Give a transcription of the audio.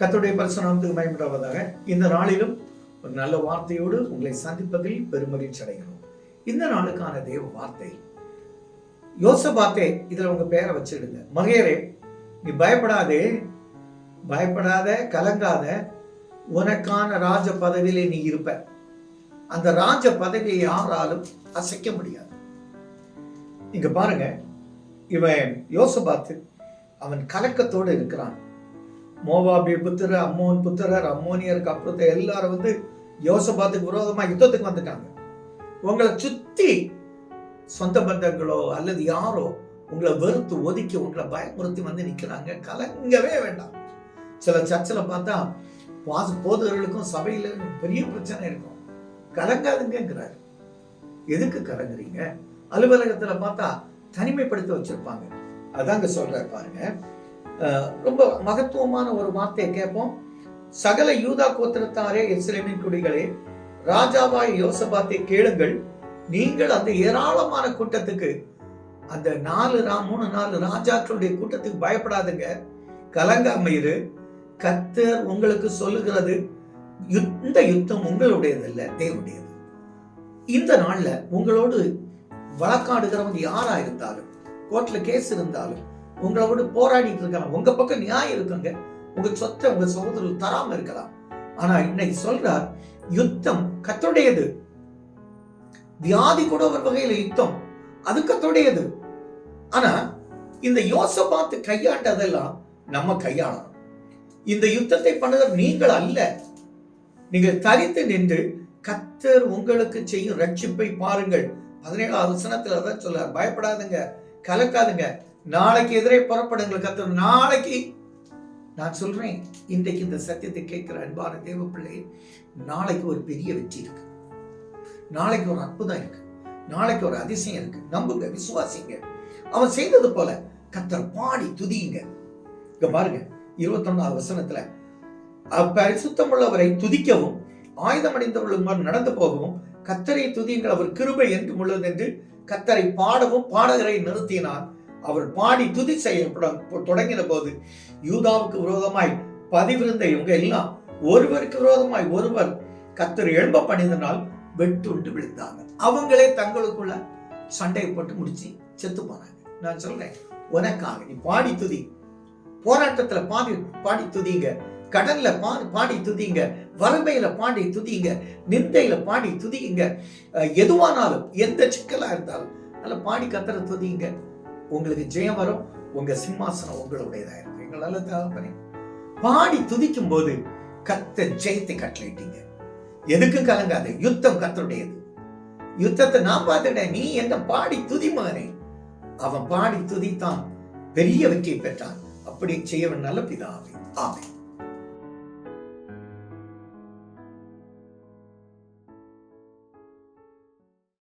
கத்துடைய பரிசுநாமத்துக்கு மயமிடாவதாக இந்த நாளிலும் ஒரு நல்ல வார்த்தையோடு உங்களை சந்திப்பதில் பெருமகிழ்ச்சி அடைகிறோம். இந்த நாளுக்கான தேவ வார்த்தை. யோசபாத்தே இதுல உங்க பெயரை வச்சிடுங்க. மகேரே நீ பயப்படாதே. பயப்படாத கலங்காத. உனக்கான ராஜ பதவியிலே நீ இருப்ப. அந்த ராஜ பதவியை யாராலும் அசைக்க முடியாது. இங்க பாருங்க இவன் யோசபாத்து அவன் கலக்கத்தோடு இருக்கிறான். மோவாபி புத்திரர் அம்மோன் புத்திரர் அம்மோனியருக்கு அப்புறத்தை எல்லாரும் வந்து யோசபாத்துக்கு விரோதமா யுத்தத்துக்கு வந்துட்டாங்க. உங்களை சுத்தி சொந்த பந்தங்களோ அல்லது யாரோ உங்களை வெறுத்து ஒதுக்கி உங்களை பயமுறுத்தி வந்து நிற்கிறாங்க கலங்கவே வேண்டாம். சில சர்ச்சில் பார்த்தா வாச போதகர்களுக்கும் சபையில் பெரிய பிரச்சனை இருக்கும். கலங்காதுங்கிறாரு எதுக்கு கலங்குறீங்க? அலுவலகத்தில் பார்த்தா தனிமைப்படுத்தி வச்சிருப்பாங்க. அதாங்க சொல்ற பாருங்க. ரொம்ப மகத்துவமான ஒரு வார்த்தையை கேட்போம். சகல யூதா கோத்திரத்தாரே எஸ்ரேமின் குடிகளே ராஜாவாய் யோசபாத்தை கேளுங்கள். நீங்கள் அந்த ஏராளமான கூட்டத்துக்கு அந்த நாலு ரா மூணு நாலு ராஜாக்களுடைய கூட்டத்துக்கு பயப்படாதுங்க. கலங்காம இரு கத்தர் உங்களுக்கு சொல்லுகிறது இந்த யுத்தம் உங்களுடையது இல்ல தேவனுடையது. இந்த நாள்ல உங்களோடு வழக்காடுகிறவங்க யாரா இருந்தாலும் கோர்ட்ல கேஸ் இருந்தாலும் உங்களோடு போராடிட்டு இருக்கலாம். உங்க பக்கம் நியாயம் இருக்குங்க. உங்க சொத்தை உங்க சகோதரர் தராம இருக்கலாம். ஆனா இன்னைக்கு சொல்றார் யுத்தம் கத்தோடையது வியாதி கூட ஒரு வகையில யுத்தம். அது கத்தோடையது ஆனா இந்த யோசபாத்து கையாண்டதெல்லாம் நம்ம கையாளணும். இந்த யுத்தத்தை பண்ணவர் நீங்கள் அல்ல. நீங்கள் தரித்து நின்று கத்தர் உங்களுக்கு செய்யும் ரட்சிப்பை பாருங்கள். பதினேழாவது வசனத்துல அதான் சொல்ல பயப்படாதுங்க. கலக்காதுங்க. நாளைக்கு எதிரே புறப்படுங்கள் கத்தர் நாளைக்கு நான் சொல்றேன் இன்றைக்கு இந்த சத்தியத்தை கேட்கிற அன்பான தேவ பிள்ளை நாளைக்கு ஒரு பெரிய வெற்றி இருக்கு. நாளைக்கு ஒரு அற்புதம் இருக்கு. நாளைக்கு ஒரு அதிசயம் இருக்கு. நம்புங்க விசுவாசிங்க. அவன் செய்தது போல கத்தர் பாடி துதியுங்க. இங்க பாருங்க இருபத்தொன்னாவது வசனத்துல பரிசுத்தமுள்ளவரை துதிக்கவும் ஆயுதம் அடைந்தவர்களுக்கு நடந்து போகவும் கத்தரை துதியுங்கள். அவர் கிருபை என்று உள்ளது என்று கத்தரை பாடவும் பாடகரை நிறுத்தினார். அவர் பாடி துதி செய்ய தொடங்கின போது யூதாவுக்கு விரோதமாய் பதிவிருந்த இவங்க எல்லாம் ஒருவருக்கு விரோதமாய் ஒருவர் கத்தர் எழும்ப பண்ணியதனால் வெட்டுண்டு விழுந்தாங்க. அவங்களே தங்களுக்குள்ள சண்டையை போட்டு முடிச்சு செத்து போனாங்க. நான் சொல்றேன் உனக்காக நீ பாடி துதி. போராட்டத்துல பாடி பாடி துதிங்க. கடல்ல பாடி பாடி துதிங்க. வறுமையில பாடி துதிங்க. நிந்தையில பாடி துதிங்க. எதுவானாலும் எந்த சிக்கலா இருந்தாலும் அதில் பாடி கத்துற துதிங்க. உங்களுக்கு ஜெயம் வரும். உங்க சிம்மாசனம் உங்களுடையதா இருக்கும். எங்களால தகப்பனே பாடி துதிக்கும் போது கத்த ஜெயத்தை கட்டளைட்டீங்க எதுக்கும் கலங்காது. யுத்தம் கத்தருடையது யுத்தத்தை நான் பார்த்துட்டேன் நீ என்ன பாடி துதி மகனே அவன் பாடி துதித்தான். பெரிய வெற்றியை பெற்றான். அப்படி செய்யவன் நல்ல பிதாவே. ஆமென்.